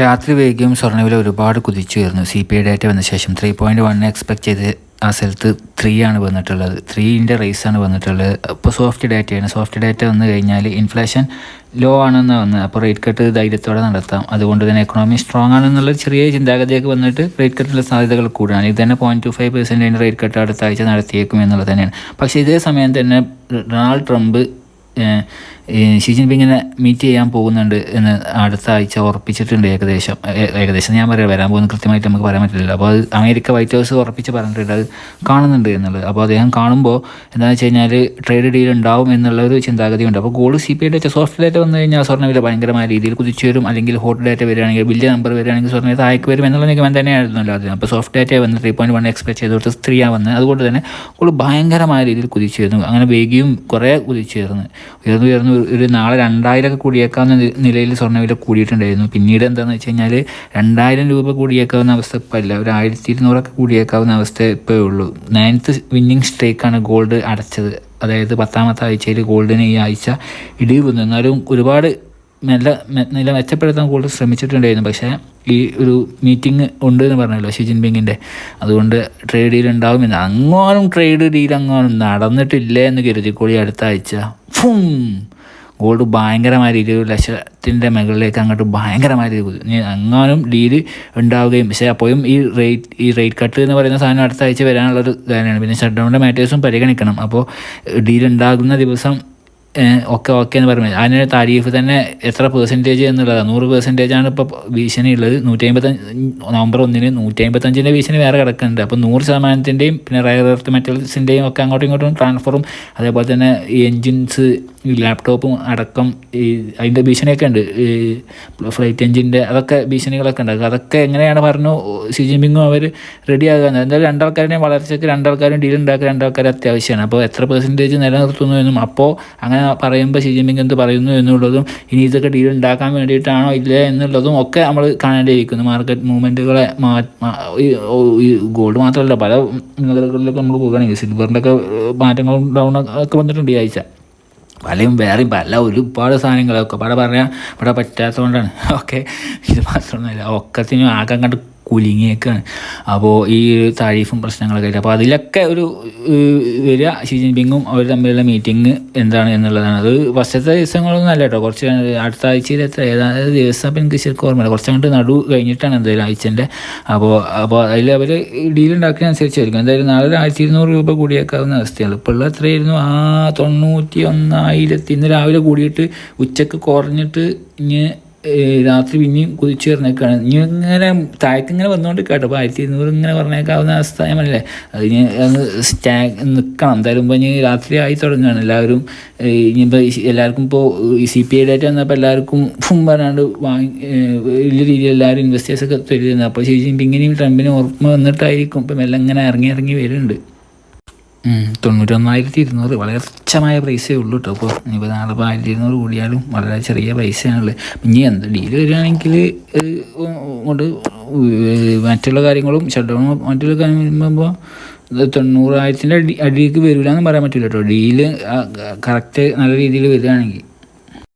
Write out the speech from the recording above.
രാത്രി വൈകിയും സ്വർണവില ഒരുപാട് കുതിച്ചു വരുന്നു സി പി ഐ ഡാറ്റ വന്ന ശേഷം ത്രീ പോയിന്റ് വൺ എക്സ്പെക്ട് ചെയ്ത് ആ സ്ഥലത്ത് ത്രീ ആണ് വന്നിട്ടുള്ളത്. ത്രീന്റെ ആണ് വന്നിട്ടുള്ളത്. അപ്പോൾ സോഫ്റ്റ് ഡാറ്റയാണ് സോഫ്റ്റ് ഡാറ്റ വന്നു കഴിഞ്ഞാൽ ഇൻഫ്ലേഷൻ ലോ ആണെന്ന് വന്ന്. അപ്പോൾ റേറ്റ് കട്ട് ധൈര്യത്തോടെ നടത്താം. അതുകൊണ്ട് തന്നെ എക്കണോമി സ്ട്രോങ് ആണെന്നുള്ള ചെറിയ ചിന്താഗതിയൊക്കെ വന്നിട്ട് റേറ്റ് കട്ടിലെ സാധ്യതകൾ കൂടുതലാണ് ഇത് തന്നെ point two five percentage rate cut അടുത്ത ആഴ്ച നടത്തിയേക്കും എന്നുള്ളത് തന്നെയാണ്. പക്ഷേ ഇതേ സമയം തന്നെ ഡൊണാൾഡ് ട്രംപ് ഷി ജിൻപിങ്ങിനെ മീറ്റ് ചെയ്യാൻ പോകുന്നുണ്ട് എന്ന് അടുത്ത ആഴ്ച ഉറപ്പിച്ചിട്ടുണ്ട് ഏകദേശം. ഏകദേശം ഞാൻ പറയാം വരാൻ പോകുന്ന കൃത്യമായിട്ട് നമുക്ക് പറയാൻ പറ്റില്ല അപ്പോൾ അത് അമേരിക്ക വൈറ്റ് ഹൗസ് ഉറപ്പിച്ച് പറഞ്ഞിട്ടുണ്ട് അത് കാണുന്നുണ്ട് എന്നുള്ളത്. അപ്പോൾ അദ്ദേഹം കാണുമ്പോൾ എന്താണെന്ന് വെച്ച് കഴിഞ്ഞാൽ ട്രേഡ് ഡീൽ ഉണ്ടാവും എന്നുള്ള ഒരു ചിന്താഗതി ഉണ്ട് അപ്പോൾ gold C P data soft data വന്നു കഴിഞ്ഞാൽ സ്വർണവില ഭയങ്കരമായ രീതിയിൽ കുതിച്ചു വരും. അല്ലെങ്കിൽ ഹോട്ട് ഡേറ്റ വരികയാണെങ്കിൽ വലിയ നമ്പർ വരികയാണെങ്കിൽ സ്വർണ താഴേക്ക് വരും എന്നുള്ള നിഗമനം തന്നെയായിരുന്നല്ലോ അതിന്. അപ്പോൾ സോഫ്റ്റ് ഡേറ്റ വന്ന് ത്രീ പോയിന്റ് വൺ എക്സ്പെക്ട് ചെയ്തോട്ട് കൊടുത്ത് ആ വന്നത് അതുകൊണ്ട് തന്നെ ഗോൾഡ് ഭയങ്കരമായ രീതിയിൽ കുതിച്ചു വരുന്നു. അങ്ങനെ വേഗിയും കുറേ കുതിച്ചു വരുന്നു ഉയർന്നു ഉയർന്നു ഒരു നാളെ രണ്ടായിരമൊക്കെ കൂടിയേക്കാവുന്ന നിലയിൽ സ്വർണവില കൂടിയിട്ടുണ്ടായിരുന്നു. പിന്നീട് എന്താണെന്ന് വെച്ച് കഴിഞ്ഞാൽ രണ്ടായിരം രൂപ കൂടിയേക്കാവുന്ന അവസ്ഥ ഇപ്പോൾ അല്ല. ഒരു ആയിരത്തി ഇരുന്നൂറൊക്കെ കൂടിയേക്കാവുന്ന അവസ്ഥ ഇപ്പോഴേ ഉള്ളൂ. നയൻത്ത് വിന്നിങ് സ്ട്രേക്കാണ് ഗോൾഡ് അടച്ചത്. അതായത് പത്താമത്തെ ആഴ്ചയിൽ ഗോൾഡിന് ഈ ആഴ്ച ഇടിവ് വന്നു എന്നാലും ഒരുപാട് നല്ല നില മെച്ചപ്പെടുത്താൻ ഗോൾഡ് ശ്രമിച്ചിട്ടുണ്ടായിരുന്നു. പക്ഷേ ഈ ഒരു മീറ്റിംഗ് ഉണ്ട് എന്ന് പറഞ്ഞല്ലോ ഷി ജിൻപിങ്ങിന്റെ അതുകൊണ്ട് ട്രേഡ് ഡീൽ ഉണ്ടാവുമെന്ന്. അങ്ങോട്ടും ട്രേഡ് ഡീൽ അങ്ങോട്ടും നടന്നിട്ടില്ല എന്ന് കരുതിക്കോളി അടുത്ത ആഴ്ച. ഫും! ഗോൾഡ് ഭയങ്കരമായ രീതിയിൽ ഒരു ലക്ഷത്തിന്റെ മുകളിലേക്ക് അങ്ങോട്ട് ഭയങ്കരമായ രീതിയിൽ ഇനി എങ്ങാനും ഡീൽ ഉണ്ടാവുകയും പക്ഷേ അപ്പോഴും ഈ റേറ്റ് ഈ റേറ്റ് കട്ട് എന്ന് പറയുന്ന സാധനം അടുത്ത ആഴ്ച വരാനുള്ളൊരു കാര്യമാണ് പിന്നെ ഷട്ട് ഡൗണിന്റെ മാറ്റേഴ്സും പരിഗണിക്കണം. അപ്പോൾ ഡീൽ ഉണ്ടാകുന്ന ദിവസം ഓക്കെ ഓക്കെ എന്ന് പറയുന്നത്. അതിന് താരീഫ് തന്നെ എത്ര പെർസെന്റേജ് എന്നുള്ളതാണ്. നൂറ് പെർസെന്റേജ് ആണ് ഇപ്പോൾ ഭീഷണി ഉള്ളത് നൂറ്റി അമ്പത്തഞ്ച് നവംബർ ഒന്നിന് നൂറ്റി അമ്പത്തഞ്ചിന്റെ ഭീഷണി വേറെ കിടക്കുന്നുണ്ട്. അപ്പോൾ നൂറ് ശതമാനത്തിന്റെയും പിന്നെ റയർ എർത്ത് മെറ്റൽസിന്റെയും ഒക്കെ അങ്ങോട്ടും ഇങ്ങോട്ടും ട്രാൻസ്ഫറും അതേപോലെ തന്നെ എൻജിൻസ് ഈ ലാപ്ടോപ്പും അടക്കം ഈ അതിന്റെ ഭീഷണിയൊക്കെ ഉണ്ട്. ഈ ഫ്ലൈറ്റ് എഞ്ചിന്റെ അതൊക്കെ ഭീഷണികളൊക്കെ ഉണ്ട്. അതൊക്കെ എങ്ങനെയാണ് പറഞ്ഞു സി ജിൻപിങ്ങും അവർ റെഡി ആകുക എന്തായാലും രണ്ടാൾക്കാരുടെയും വളർച്ചയ്ക്ക് രണ്ടാൾക്കാരും ഡീൽ ഉണ്ടാക്കുക രണ്ടാൾക്കാർ അത്യാവശ്യമാണ്. അപ്പോൾ എത്ര പെർസെന്റേജ് നിലനിർത്തുന്നു എന്നും അപ്പോൾ അങ്ങനെ പറയുമ്പോൾ ഷി ജിൻപിങ് എന്ത് പറയുന്നു എന്നുള്ളതും ഇനി ഇതൊക്കെ ഡീൽ ഉണ്ടാക്കാൻ വേണ്ടിയിട്ടാണോ ഇല്ല എന്നുള്ളതും ഒക്കെ നമ്മൾ കാണേണ്ടിയിരിക്കുന്നു. മാർക്കറ്റ് മൂവ്മെന്റുകളെ ഈ ഗോൾഡ് മാത്രമല്ല പല മേഖലകളിലൊക്കെ നമ്മൾ പോകുകയാണെങ്കിൽ സിൽവറിന്റെ ഒക്കെ മാറ്റങ്ങളും ഡൗൺ ഒക്കെ വന്നിട്ടുണ്ട് ഈ ആഴ്ച. പലയും വേറെയും പല ഒരുപാട് സാധനങ്ങളൊക്കെ. പാടെ പറയാൻ ഇവിടെ പറ്റാത്തതുകൊണ്ടാണ്. ഓക്കെ. ഇത് മാത്രമൊന്നുമില്ല. ഒക്കത്തിനും ആകെ കണ്ട് കുലുങ്ങിയേക്കാണ്. അപ്പോൾ ഈ ഒരു താരീഫും പ്രശ്നങ്ങളൊക്കെ ആയിട്ട്. അപ്പോൾ അതിലൊക്കെ ഒരു വരിക ഷി ജിൻപിങ്ങും അവർ തമ്മിലുള്ള മീറ്റിംഗ് എന്താണ് എന്നുള്ളതാണ്. അത് ഫസ്റ്റത്തെ ദിവസങ്ങളൊന്നും അല്ല കേട്ടോ. കുറച്ച് അടുത്ത ആഴ്ചയിൽ എത്ര ഏതാണ്ട് ദിവസം അപ്പം എനിക്ക് ശരിക്കും ഓർമ്മയില്ല. കുറച്ച് അങ്ങോട്ട് നടു കഴിഞ്ഞിട്ടാണ് എന്തായാലും ആഴ്ചന്റെ. അപ്പോൾ അപ്പോൾ അതിൽ അവർ ഡീൽ ഉണ്ടാക്കുന്നതനുസരിച്ചായിരിക്കും. എന്തായാലും നാളെ ആയിരത്തി ഇരുന്നൂറ് രൂപ കൂടിയേക്കാവുന്ന അവസ്ഥയാണ്. ഇപ്പോൾ ഉള്ള എത്രയായിരുന്നു? ആ തൊണ്ണൂറ്റി ഒന്നായിരത്തി ഇന്ന് രാവിലെ കൂടിയിട്ട് ഉച്ചയ്ക്ക് കുറഞ്ഞിട്ട് ഏഹ് രാത്രി പിന്നെയും കുതിച്ചു വരുന്നേക്കാണ് ഇനി ഇങ്ങനെ താഴേക്ക് ഇങ്ങനെ വന്നുകൊണ്ട് കേട്ടോ അപ്പോൾ ആയിരത്തി ഇരുന്നൂറ് ഇങ്ങനെ പറഞ്ഞേക്കാവുന്ന അവസ്ഥ ഞാൻ പറഞ്ഞില്ലേ? അതിന് അന്ന് സ്റ്റാ നിൽക്കണം എന്തായാലും ഇപ്പോൾ ഇനി രാത്രി ആയി തുടങ്ങുകയാണ്. എല്ലാവരും ഇനിയിപ്പോൾ എല്ലാവർക്കും ഇപ്പോൾ സി പി ഐ ഡേറ്റ വന്നപ്പോൾ എല്ലാവർക്കും ഫും പറഞ്ഞാണ്ട് വാങ്ങി വലിയ രീതിയിൽ എല്ലാവരും ഇൻവെസ്റ്റേഴ്സൊക്കെ തരുന്നത്. അപ്പോൾ ഷി ജിൻപിങ്ങിനെയും ട്രംപിനും ഓർമ്മ വന്നിട്ടായിരിക്കും. ഇപ്പം എല്ലാം ഇങ്ങനെ ഇറങ്ങി ഇറങ്ങി വരുന്നുണ്ട്. തൊണ്ണൂറ്റൊന്നായിരത്തി ഇരുന്നൂറ് വളരെ തുച്ഛമായ പൈസയേ ഉള്ളൂ കേട്ടോ അപ്പോൾ ഇനിയിപ്പോൾ നാളെ ഇപ്പോൾ ആയിരത്തി ഇരുന്നൂറ് കൂടിയാലും വളരെ ചെറിയ പൈസയാണുള്ളത്. ഇനി എന്ത് ഡീൽ വരികയാണെങ്കിൽ കൊണ്ട് മറ്റുള്ള കാര്യങ്ങളും ഷട്ട് ഡൗൺ മറ്റുള്ള കാര്യം വരുമ്പോൾ തൊണ്ണൂറായിരത്തിന്റെ അടി അടിയിലേക്ക് വരില്ല എന്ന് പറയാൻ പറ്റില്ല കേട്ടോ ഡീൽ കറക്റ്റ് നല്ല രീതിയിൽ വരികയാണെങ്കിൽ.